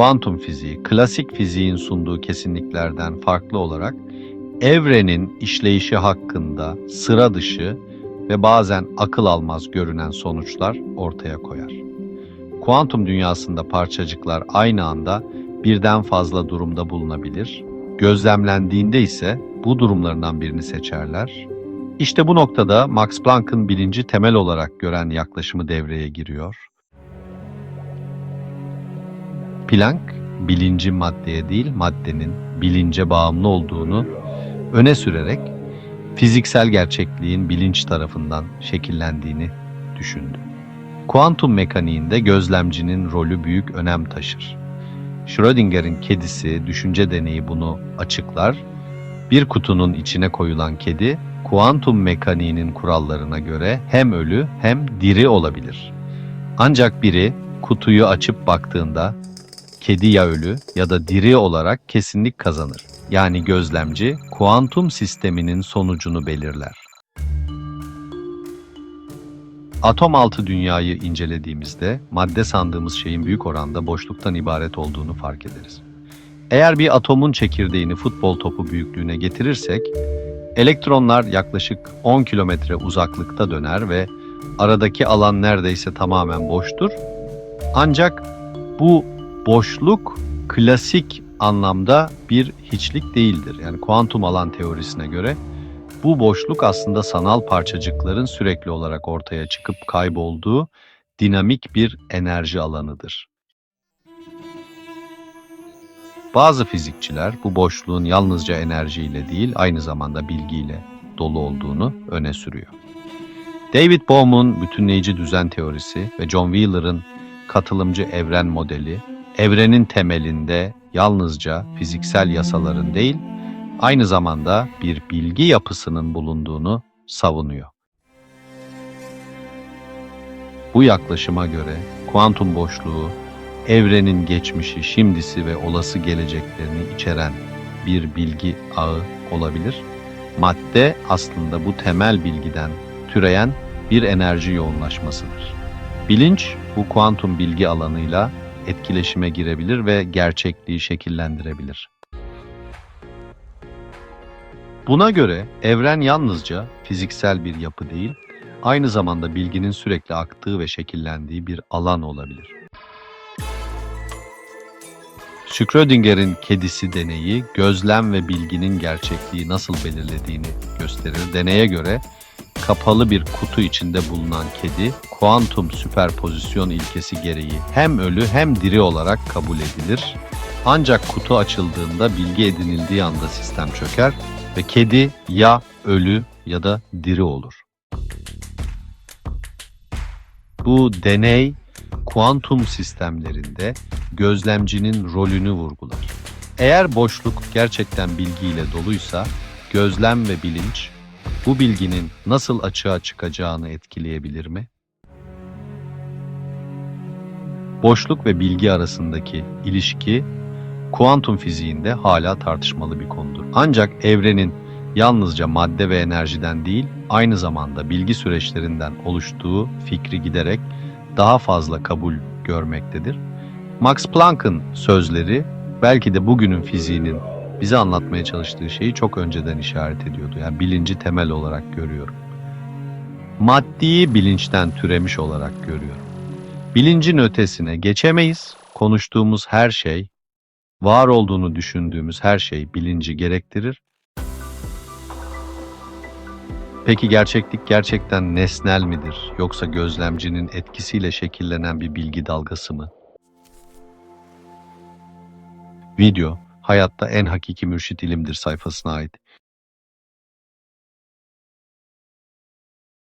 kuantum fiziği, klasik fiziğin sunduğu kesinliklerden farklı olarak evrenin işleyişi hakkında sıra dışı ve bazen akıl almaz görünen sonuçlar ortaya koyar. Kuantum dünyasında parçacıklar aynı anda birden fazla durumda bulunabilir. Gözlemlendiğinde ise bu durumlarından birini seçerler. İşte bu noktada Max Planck'ın bilinci temel olarak gören yaklaşımı devreye giriyor. Planck, bilinci maddeye değil maddenin bilince bağımlı olduğunu öne sürerek fiziksel gerçekliğin bilinç tarafından şekillendiğini düşündü. Kuantum mekaniğinde gözlemcinin rolü büyük önem taşır. Schrödinger'in kedisi düşünce deneyi bunu açıklar. Bir kutunun içine koyulan kedi, kuantum mekaniğinin kurallarına göre hem ölü hem diri olabilir. Ancak biri kutuyu açıp baktığında kedi ya ölü ya da diri olarak kesinlik kazanır. Yani gözlemci kuantum sisteminin sonucunu belirler. Atom altı dünyayı incelediğimizde madde sandığımız şeyin büyük oranda boşluktan ibaret olduğunu fark ederiz. Eğer bir atomun çekirdeğini futbol topu büyüklüğüne getirirsek, elektronlar yaklaşık 10 kilometre uzaklıkta döner ve aradaki alan neredeyse tamamen boştur. Ancak bu boşluk klasik anlamda bir hiçlik değildir. Yani kuantum alan teorisine göre bu boşluk aslında sanal parçacıkların sürekli olarak ortaya çıkıp kaybolduğu dinamik bir enerji alanıdır. Bazı fizikçiler bu boşluğun yalnızca enerjiyle değil aynı zamanda bilgiyle dolu olduğunu öne sürüyor. David Bohm'un bütünleyici düzen teorisi ve John Wheeler'ın katılımcı evren modeli, evrenin temelinde yalnızca fiziksel yasaların değil, aynı zamanda bir bilgi yapısının bulunduğunu savunuyor. Bu yaklaşıma göre kuantum boşluğu evrenin geçmişi, şimdisi ve olası geleceklerini içeren bir bilgi ağı olabilir. Madde aslında bu temel bilgiden türeyen bir enerji yoğunlaşmasıdır. Bilinç bu kuantum bilgi alanıyla etkileşime girebilir ve gerçekliği şekillendirebilir. Buna göre evren yalnızca fiziksel bir yapı değil, aynı zamanda bilginin sürekli aktığı ve şekillendiği bir alan olabilir. Schrödinger'in kedisi deneyi gözlem ve bilginin gerçekliği nasıl belirlediğini gösterir. Deneye göre kapalı bir kutu içinde bulunan kedi kuantum süperpozisyon ilkesi gereği hem ölü hem diri olarak kabul edilir. Ancak kutu açıldığında bilgi edinildiği anda sistem çöker ve kedi ya ölü ya da diri olur. Bu deney kuantum sistemlerinde gözlemcinin rolünü vurgular. Eğer boşluk gerçekten bilgiyle doluysa gözlem ve bilinç bu bilginin nasıl açığa çıkacağını etkileyebilir mi? Boşluk ve bilgi arasındaki ilişki kuantum fiziğinde hala tartışmalı bir konudur. Ancak evrenin yalnızca madde ve enerjiden değil, aynı zamanda bilgi süreçlerinden oluştuğu fikri giderek daha fazla kabul görmektedir. Max Planck'ın sözleri belki de bugünün fiziğinin bize anlatmaya çalıştığı şeyi çok önceden işaret ediyordu. Yani bilinci temel olarak görüyorum. Maddiyi bilinçten türemiş olarak görüyorum. Bilincin ötesine geçemeyiz. Konuştuğumuz her şey, var olduğunu düşündüğümüz her şey bilinci gerektirir. Peki gerçeklik gerçekten nesnel midir yoksa gözlemcinin etkisiyle şekillenen bir bilgi dalgası mı? Video, Hayatta En Hakiki Mürşit İlimdir sayfasına ait.